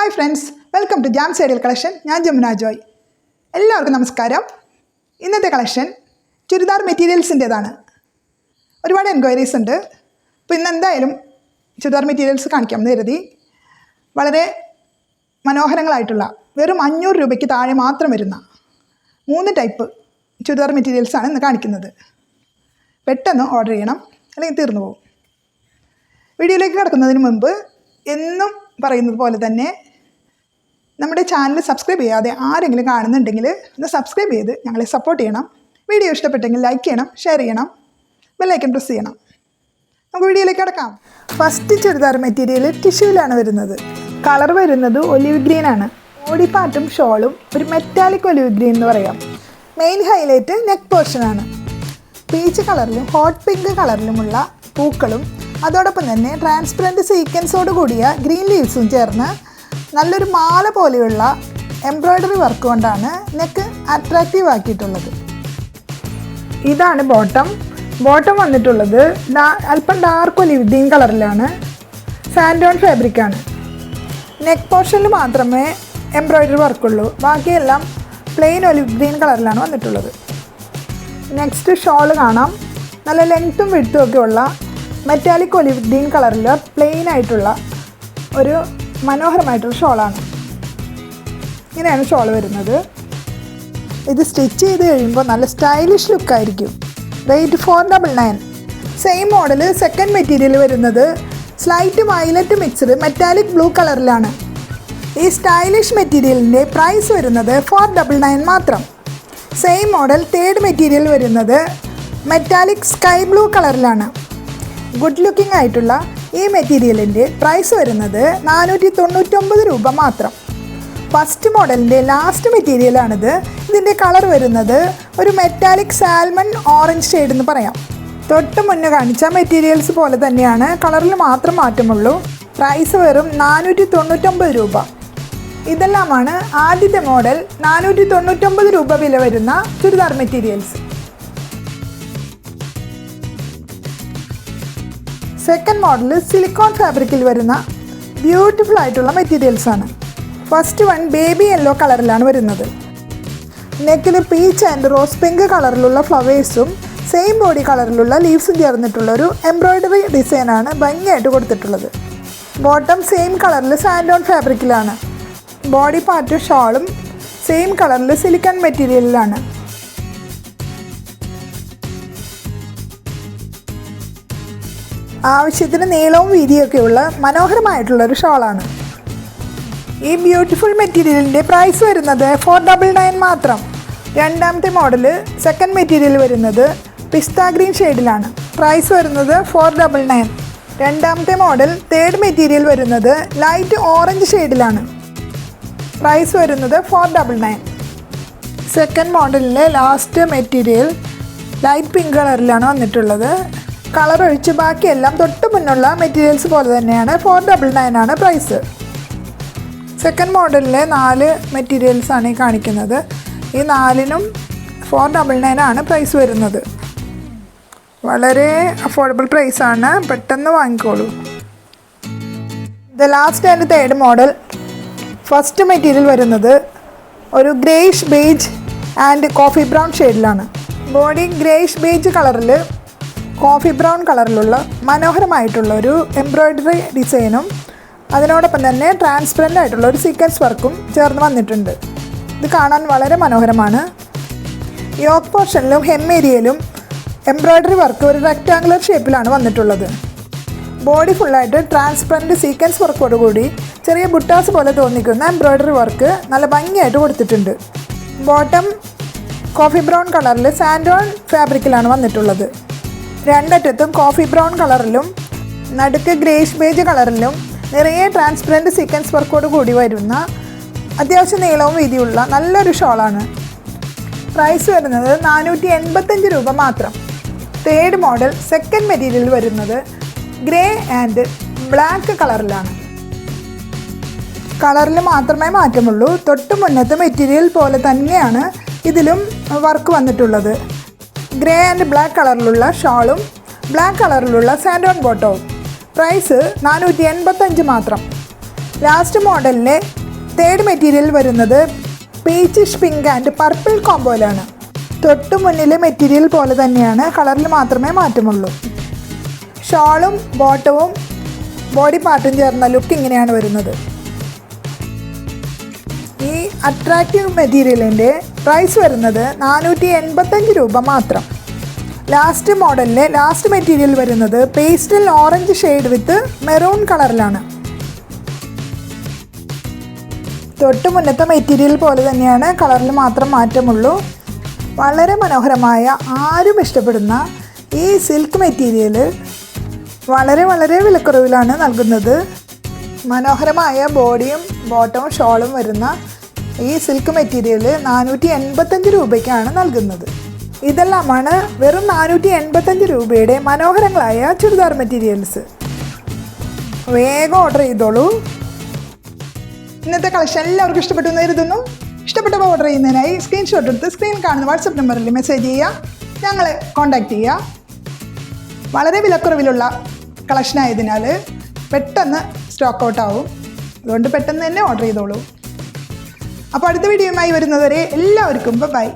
Hi friends welcome to jam സൈഡിൽ collection ഞാൻ ജമുന ജോയ്. എല്ലാവർക്കും നമസ്കാരം. ഇന്നത്തെ കളക്ഷൻ ചുരിദാർ മെറ്റീരിയൽസിന്റേതാണ്. ഒരുപാട് എൻക്വയറീസ് ഉണ്ട്. അപ്പോൾ ഇന്ന് എന്തായാലും ചുരിദാർ മെറ്റീരിയൽസ് കാണിക്കാം എന്ന് കരുതി. വളരെ മനോഹരങ്ങളായിട്ടുള്ള വെറും അഞ്ഞൂറ് രൂപയ്ക്ക് താഴെ മാത്രം വരുന്ന മൂന്ന് ടൈപ്പ് ചുരിദാർ മെറ്റീരിയൽസാണ് ഇന്ന് കാണിക്കുന്നത്. പെട്ടെന്ന് ഓർഡർ ചെയ്യണം. അല്ലെങ്കിൽ തീർന്നു പോകും. വീഡിയോയിലേക്ക് കിടക്കുന്നതിന് മുമ്പ് എന്നും പറയുന്നത് പോലെ തന്നെ നമ്മുടെ ചാനൽ സബ്സ്ക്രൈബ് ചെയ്യാതെ ആരെങ്കിലും കാണുന്നുണ്ടെങ്കിൽ ഒന്ന് സബ്സ്ക്രൈബ് ചെയ്ത് ഞങ്ങളെ സപ്പോർട്ട് ചെയ്യണം. വീഡിയോ ഇഷ്ടപ്പെട്ടെങ്കിൽ ലൈക്ക് ചെയ്യണം ഷെയർ ചെയ്യണം ബെല്ലൈക്കൻ പ്രസ് ചെയ്യണം. നമുക്ക് വീഡിയോയിലേക്ക് കിടക്കാം. ഫസ്റ്റ് ചുരിദാർ മെറ്റീരിയൽ ടിഷ്യൂവിലാണ് വരുന്നത്. കളർ വരുന്നത് ഒലിവ് ഗ്രീൻ ആണ്. ബോഡി പാർട്ടും ഷോളും ഒരു മെറ്റാലിക് ഒലിവ് ഗ്രീൻ എന്ന് പറയാം. മെയിൻ ഹൈലൈറ്റ് നെക്ക് പോർഷനാണ് പീച്ച് കളറിലും ഹോട്ട് പിങ്ക് കളറിലുമുള്ള പൂക്കളും അതോടൊപ്പം തന്നെ ട്രാൻസ്പെറന്റ് സീക്വൻസോട് കൂടിയ ഗ്രീൻ ലീവ്സും ചേർന്ന് നല്ലൊരു മാല പോലെയുള്ള എംബ്രോയ്ഡറി വർക്ക് കൊണ്ടാണ് നെക്ക് അട്രാക്റ്റീവ് ആക്കിയിട്ടുള്ളത്. ഇതാണ് ബോട്ടം ബോട്ടം വന്നിട്ടുള്ളത് അല്പം ഡാർക്ക് ഒലിവ് ഗ്രീൻ കളറിലാണ്. സാൻഡോൺ ഫാബ്രിക്കാണ് നെക്ക് പോർഷനിൽ മാത്രമേ എംബ്രോയ്ഡറി വർക്കുള്ളൂ ബാക്കിയെല്ലാം പ്ലെയിൻ ഒലിവ് ഗ്രീൻ കളറിലാണ് വന്നിട്ടുള്ളത്. നെക്സ്റ്റ് ഷോൾ കാണാം. നല്ല ലെങ്ത്തും വിടുത്തും ഒക്കെ ഉള്ള മെറ്റാലിക് ഒലിവ് ഗ്രീൻ കളറിൽ പ്ലെയിൻ ആയിട്ടുള്ള ഒരു മനോഹരമായിട്ടുള്ള ഷോളാണ്. ഇങ്ങനെയാണ് ഷോൾ വരുന്നത്. ഇത് സ്റ്റിച്ച് ചെയ്ത് കഴിയുമ്പോൾ നല്ല stylish ലുക്കായിരിക്കും rate four double nine same model second material വരുന്നത് slight violet mixed metallic blue കളറിലാണ് ഈ സ്റ്റൈലിഷ് മെറ്റീരിയലിന്റെ പ്രൈസ് വരുന്നത് ഫോർ ഡബിൾ നയൻ മാത്രം. സെയിം മോഡൽ തേർഡ് മെറ്റീരിയൽ വരുന്നത് മെറ്റാലിക് സ്കൈ ബ്ലൂ കളറിലാണ് ഗുഡ് ലുക്കിംഗ് ആയിട്ടുള്ള ഈ മെറ്റീരിയലിന്റെ പ്രൈസ് വരുന്നത് നാനൂറ്റി തൊണ്ണൂറ്റൊമ്പത് രൂപ മാത്രം. ഫസ്റ്റ് മോഡലിന്റെ ലാസ്റ്റ് മെറ്റീരിയലാണിത്. ഇതിന്റെ കളർ വരുന്നത് ഒരു മെറ്റാലിക് സാൽമൺ ഓറഞ്ച് ഷെയ്ഡ് എന്ന് പറയാം. തൊട്ട് മുന്നേ കാണിച്ച മെറ്റീരിയൽസ് പോലെ തന്നെയാണ് കളറിൽ മാത്രം മാറ്റമുള്ളൂ. പ്രൈസ് വെറും നാനൂറ്റി തൊണ്ണൂറ്റൊമ്പത് രൂപ. ഇതെല്ലാമാണ് ആദ്യത്തെ മോഡൽ. നാനൂറ്റി തൊണ്ണൂറ്റൊമ്പത് രൂപ വില വരുന്ന churidar materials. Second model silicone ഫാബ്രിക്കിൽ വരുന്ന ബ്യൂട്ടിഫുൾ ആയിട്ടുള്ള മെറ്റീരിയൽസ് ആണ്. ഫസ്റ്റ് വൺ ബേബി യെല്ലോ കളറിലാണ് വരുന്നത്. നെക്കിൽ പീച്ച് ആൻഡ് റോസ് പിങ്ക് കളറിലുള്ള ഫ്ലവേഴ്സും സെയിം ബോഡി കളറിലുള്ള ലീവ്സും ചേർന്നിട്ടുള്ള ഒരു എംബ്രോയ്ഡറി ഡിസൈനാണ് ഭംഗിയായിട്ട് കൊടുത്തിട്ടുള്ളത്. ബോട്ടം സെയിം കളറിൽ സാൻഡോൺ ഫാബ്രിക്കിലാണ് ബോഡി പാർട്ട് ഷാളും സെയിം കളറിൽ സിലിക്കൺ മെറ്റീരിയലിലാണ് ആവശ്യത്തിന് നീളവും വീതിയൊക്കെയുള്ള മനോഹരമായിട്ടുള്ള ഒരു ഷോളാണ്. ഈ ബ്യൂട്ടിഫുൾ മെറ്റീരിയലിന്റെ പ്രൈസ് വരുന്നത് ഫോർ ഡബിൾ നയൻ മാത്രം. രണ്ടാമത്തെ മോഡൽ സെക്കൻഡ് മെറ്റീരിയൽ വരുന്നത് പിസ്ത ഗ്രീൻ ഷെയ്ഡിലാണ്. പ്രൈസ് വരുന്നത് ഫോർ ഡബിൾ നയൻ. രണ്ടാമത്തെ മോഡൽ തേർഡ് മെറ്റീരിയൽ വരുന്നത് ലൈറ്റ് ഓറഞ്ച് ഷെയ്ഡിലാണ്. പ്രൈസ് വരുന്നത് ഫോർ ഡബിൾ നയൻ. സെക്കൻഡ് മോഡലിലെ ലാസ്റ്റ് മെറ്റീരിയൽ ലൈറ്റ് പിങ്ക് കളറിലാണ് വന്നിട്ടുള്ളത്. കളർ ഒഴിച്ച് ബാക്കിയെല്ലാം തൊട്ട് മുന്നുള്ള മെറ്റീരിയൽസ് പോലെ തന്നെയാണ് ഫോർ ഡബിൾ നയൻ ആണ് പ്രൈസ് സെക്കൻഡ് മോഡലിലെ നാല് മെറ്റീരിയൽസ് ആണ് ഈ കാണിക്കുന്നത്. ഈ നാലിനും ഫോർ ഡബിൾ നയൻ ആണ് പ്രൈസ് വരുന്നത്. വളരെ അഫോർഡബിൾ പ്രൈസ് ആണ്. പെട്ടെന്ന് വാങ്ങിക്കോളൂ. The last and third model first material വരുന്നത് ഒരു greyish beige and coffee brown ഷെയ്ഡിലാണ് ബോഡി ഗ്രേഷ് ബേജ് കളറിൽ കോഫി ബ്രൗൺ കളറിലുള്ള മനോഹരമായിട്ടുള്ള ഒരു എംബ്രോയ്ഡറി ഡിസൈനും അതിനോടൊപ്പം തന്നെ ട്രാൻസ്പെറന്റ് ആയിട്ടുള്ള ഒരു സീക്വൻസ് വർക്കും ചേർന്ന് വന്നിട്ടുണ്ട്. ഇത് കാണാൻ വളരെ മനോഹരമാണ്. യോക്ക് പോർഷനിലും ഹെം ഏരിയയിലും എംബ്രോയ്ഡറി വർക്ക് ഒരു റെക്റ്റാങ്കുലർ ഷേപ്പിലാണ് വന്നിട്ടുള്ളത്. ബോഡി ഫുള്ളായിട്ട് ട്രാൻസ്പെറന്റ് സീക്വൻസ് വർക്കോടുകൂടി ചെറിയ ബുട്ടാസ് പോലെ തോന്നിക്കുന്ന എംബ്രോയ്ഡറി വർക്ക് നല്ല ഭംഗിയായിട്ട് കൊടുത്തിട്ടുണ്ട്. ബോട്ടം കോഫി ബ്രൗൺ കളറിൽ സാൻഡോൺ ഫാബ്രിക്കിലാണ് വന്നിട്ടുള്ളത്. രണ്ടറ്റത്തും കോഫി ബ്രൗൺ കളറിലും നടുക്ക് ഗ്രേഷ് ബേജ് കളറിലും നിറയെ ട്രാൻസ്പെറന്റ് സീക്വൻസ് വർക്കോട് കൂടി വരുന്ന അത്യാവശ്യം നീളവും വീതിയുള്ള നല്ലൊരു ഷോളാണ് പ്രൈസ് വരുന്നത് നാനൂറ്റി എൺപത്തഞ്ച് രൂപ മാത്രം. തേർഡ് മോഡൽ സെക്കൻഡ് മെറ്റീരിയൽ വരുന്നത് ഗ്രേ ആൻഡ് ബ്ലാക്ക് കളറിലാണ് കളറിൽ മാത്രമേ മാറ്റമുള്ളൂ. തൊട്ട് മുന്നത്തെ മെറ്റീരിയൽ പോലെ തന്നെയാണ് ഇതിലും വർക്ക് വന്നിട്ടുള്ളത്. ഗ്രേ ആൻഡ് ബ്ലാക്ക് കളറിലുള്ള ഷാളും ബ്ലാക്ക് കളറിലുള്ള സാൻഡോൺ ബോട്ടവും പ്രൈസ് നാനൂറ്റി എൺപത്തഞ്ച് മാത്രം. ലാസ്റ്റ് മോഡലിലെ തേർഡ് മെറ്റീരിയൽ വരുന്നത് പീച്ചിഷ് പിങ്ക് ആൻഡ് പർപ്പിൾ കോമ്പോയിലാണ് തൊട്ടു മുന്നിലെ മെറ്റീരിയൽ പോലെ തന്നെയാണ് കളറിൽ മാത്രമേ മാറ്റമുള്ളൂ. ഷാളും ബോട്ടവും ബോഡി പാർട്ടും ചേർന്ന ലുക്ക് ഇങ്ങനെയാണ് വരുന്നത്. ഈ അട്രാക്റ്റീവ് മെറ്റീരിയലിന്റെ പ്രൈസ് വരുന്നത് നാനൂറ്റി എൺപത്തഞ്ച് രൂപ മാത്രം. ലാസ്റ്റ് മോഡലിലെ ലാസ്റ്റ് മെറ്റീരിയൽ വരുന്നത് pastel orange shade with maroon കളറിലാണ് തൊട്ട് മുന്നത്തെ മെറ്റീരിയൽ പോലെ തന്നെയാണ് കളറിൽ മാത്രം മാറ്റമുള്ളൂ. വളരെ മനോഹരമായ ആരും ഇഷ്ടപ്പെടുന്ന ഈ സിൽക്ക് മെറ്റീരിയൽ വളരെ വളരെ വിലക്കുറവിലാണ് നൽകുന്നത്. മനോഹരമായ ബോഡിയും ബോട്ടവും ഷോളും വരുന്ന ഈ സിൽക്ക് മെറ്റീരിയൽ നാനൂറ്റി എൺപത്തഞ്ച് രൂപയ്ക്കാണ് നൽകുന്നത്. ഇതെല്ലാമാണ് വെറും നാനൂറ്റി എൺപത്തഞ്ച് രൂപയുടെ മനോഹരങ്ങളായ ചുരിദാർ മെറ്റീരിയൽസ് വേഗം ഓർഡർ ചെയ്തോളൂ. ഇന്നത്തെ കളക്ഷൻ എല്ലാവർക്കും ഇഷ്ടപ്പെട്ടു എന്ന് കരുതുന്നു. ഇഷ്ടപ്പെട്ടപ്പോൾ ഓർഡർ ചെയ്യുന്നതിനായി സ്ക്രീൻഷോട്ട് എടുത്ത് സ്ക്രീൻ കാണുന്ന വാട്സപ്പ് നമ്പറിൽ മെസ്സേജ് ചെയ്യുക. ഞങ്ങളെ കോൺടാക്റ്റ് ചെയ്യുക. വളരെ വിലക്കുറവിലുള്ള കളക്ഷൻ ആയതിനാൽ പെട്ടെന്ന് സ്റ്റോക്ക് ഔട്ട് ആവും. അതുകൊണ്ട് പെട്ടെന്ന് തന്നെ ഓർഡർ ചെയ്തോളൂ. അപ്പോൾ അടുത്ത വീഡിയോയുമായി വരുന്നതുവരെ എല്ലാവർക്കും ബൈ